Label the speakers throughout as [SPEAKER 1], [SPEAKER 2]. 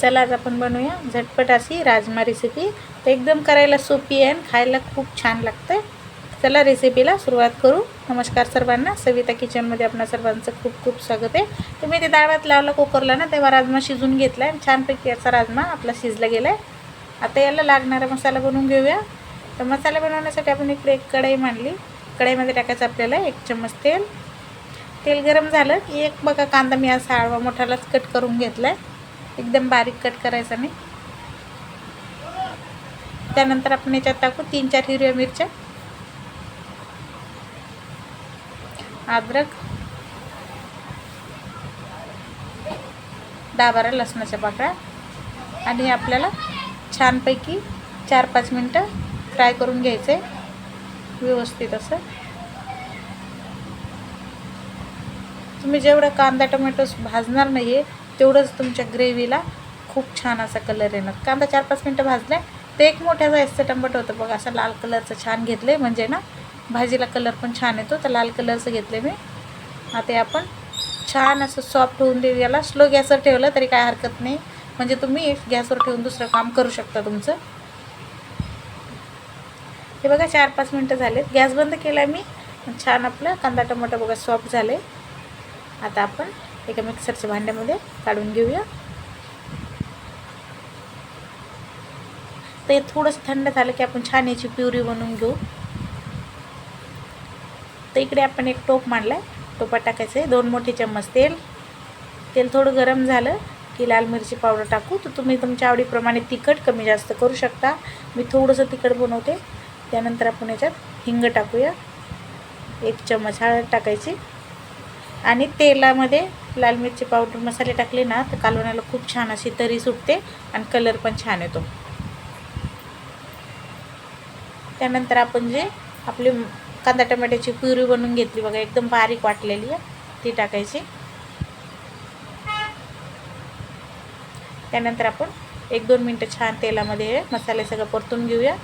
[SPEAKER 1] चला आज आपण बनवूया. झटपट अशी राजमा रेसिपी तर एकदम करायला सोपी आहे आणि खायला खूप छान लागतं चला रेसिपीला सुरुवात करू. नमस्कार सर्वांना. सविता किचनमध्ये आपणा सर्वांचं खूप खूप स्वागत आहे. तर मी ते डाळ लावलं लावला कुकरला ना तेव्हा राजमा शिजून घेतला आहे छानपैकी याचा राजमा आपला शिजला गेला आहे आता याला लागणारा मसाला बनवून घेऊया. तर मसाला बनवण्यासाठी आपण इकडे एक कढई मांडली. कढईमध्ये टाकायचं आपल्याला एक चम्मच तेल. तेल गरम झालं की एक बघा कांदा मी असा आळवा मोठालाच कट करून घेतला आहे एकदम बारीक कट करायचा नाही त्यानंतर आपण याच्यात टाकू तीन चार हिरव्या मिरच्या. अद्रक. दहा बारा लसणाच्या पाकळ्या. आणि हे आपल्याला छानपैकी चार पाच मिनटं फ्राय करून घ्यायचं आहे व्यवस्थित असं. तुम्ही जेवढं कांदा टोमॅटो भाजणार नाही आहे तेवढंच तुमच्या ग्रेव्हीला खूप छान असा कलर येणार. कांदा चार पाच मिनटं भाजला ते एक मोठ्या साईजचं टमाटो होतं बघा असं लाल कलरचं छान घेतलं आहे म्हणजे ना भाजीला कलर पण छान येतो तर लाल कलरचं घेतलं मी. आता आपण छान असं सॉफ्ट होऊन देऊ याला स्लो गॅसवर ठेवलं तरी काय हरकत नाही. म्हणजे तुम्ही गॅसवर ठेवून दुसरं काम करू शकता तुमचं. हे बघा चार पाच मिनटं झालेत. गॅस बंद केला मी. छान आपलं कांदा टमाटो बघा सॉफ्ट झाले. आता आपण एका मिक्सरच्या भांड्यामध्ये काढून घेऊया. ते थोडंसं थंड झालं की आपण छान याची प्युरी बनवून घेऊ. तर इकडे आपण एक टोप मांडला आहे टोपात टाकायचं आहे. दोन मोठे चम्मच तेल. तेल थोडं गरम झालं की लाल मिरची पावडर टाकू. तर तुम्ही तुमच्या आवडीप्रमाणे तिखट कमी जास्त करू शकता. मी थोडंसं तिखट बनवते. त्यानंतर आपण याच्यात हिंग टाकूया. एक चम्मच हळद टाकायची. आणि तेलामध्ये लाल मिरची पावडर मसाले टाकले ना तर कालवण्याला खूप छान अशी तरी सुटते आणि कलर पण छान येतो. त्यानंतर आपण जे आपली कांदा टमाट्याची प्युरी बनवून घेतली बघा एकदम बारीक वाटलेली आहे ती टाकायची. त्यानंतर आपण एक दोन मिनटं छान तेलामध्ये मसाले सगळं परतून घेऊया.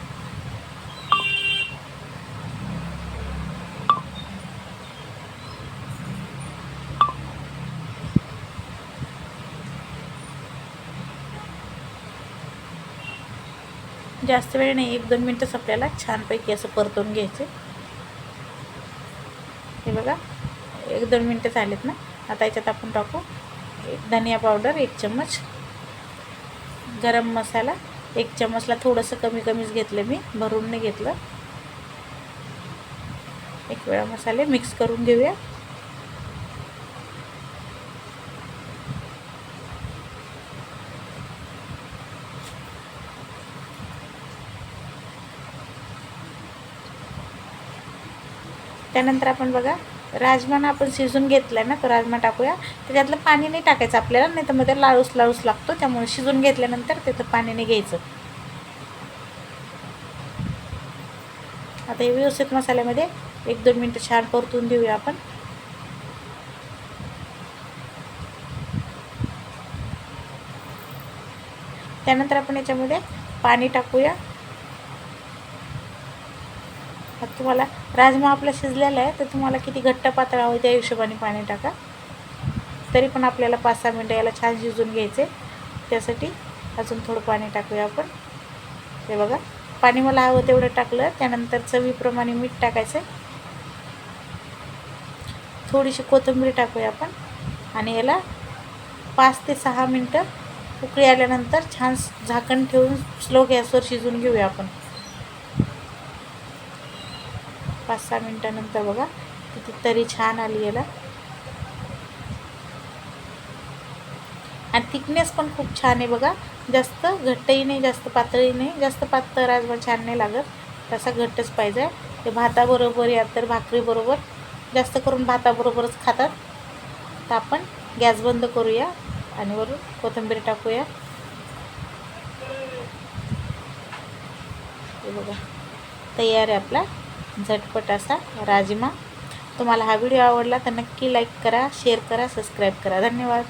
[SPEAKER 1] जास्त वेळ नाही एक दोन मिनटंच आपल्याला छानपैकी असं परतून घ्यायचे. हे बघा एक दोन मिनटं झालेत ना आता याच्यात आपण टाकू. एक धनिया पावडर एक चम्मच. गरम मसाला एक चम्मचला थोडंसं कमी कमीच घेतलं मी भरून नाही घेतलं. एक वेळा मसाले मिक्स करून घेऊया. त्यानंतर आपण बघा राजमान आपण शिजून घेतला आहे ना तो राजमा टाकूया. त्याच्यातलं पाणी नाही टाकायचं आपल्याला नाही तर मध्ये लाळूस लाळूस लागतो. त्यामुळे शिजून घेतल्यानंतर त्याचं पाणी नाही घ्यायचं. आता हे व्यवस्थित मसाल्यामध्ये एक दोन मिनटं छान परतून देऊया आपण. त्यानंतर आपण याच्यामध्ये पाणी टाकूया. आता तुम्हाला राजमा आपला शिजलेला आहे तर तुम्हाला किती घट्ट पातळ हवं त्या हिशोबाने पाणी टाका. तरी पण आपल्याला पाच सहा मिनटं याला छान शिजून घ्यायचे. त्यासाठी अजून थोडं पाणी टाकूया आपण. हे बघा पाणी मला हवं तेवढं टाकलं. त्यानंतर चवीप्रमाणे मीठ टाकायचं. थोडीशी कोथिंबीर टाकूया आपण. आणि याला पाच ते सहा मिनटं उकळी आल्यानंतर छान झाकण ठेवून स्लो गॅसवर शिजून घेऊया आपण. पाच सहा मिनटानंतर बघा किती तरी छान आली याला. आणि थिकनेस पण खूप छान आहे बघा. जास्त घट्टही नाही जास्त पातळही नाही जास्त पातळ राजमा छान नाही लागत. तसा घट्टच पाहिजे. ते भाताबरोबर या तर भाकरीबरोबर जास्त करून भाताबरोबरच खातात. तर आपण गॅस बंद करूया आणि वरून कोथिंबीर टाकूया. हे बघा तयार आहे आपला. झटपट असा राजमा. तुम्हाला हा व्हिडिओ आवडला तर नक्की लाईक करा शेअर करा सबस्क्राईब करा. धन्यवाद.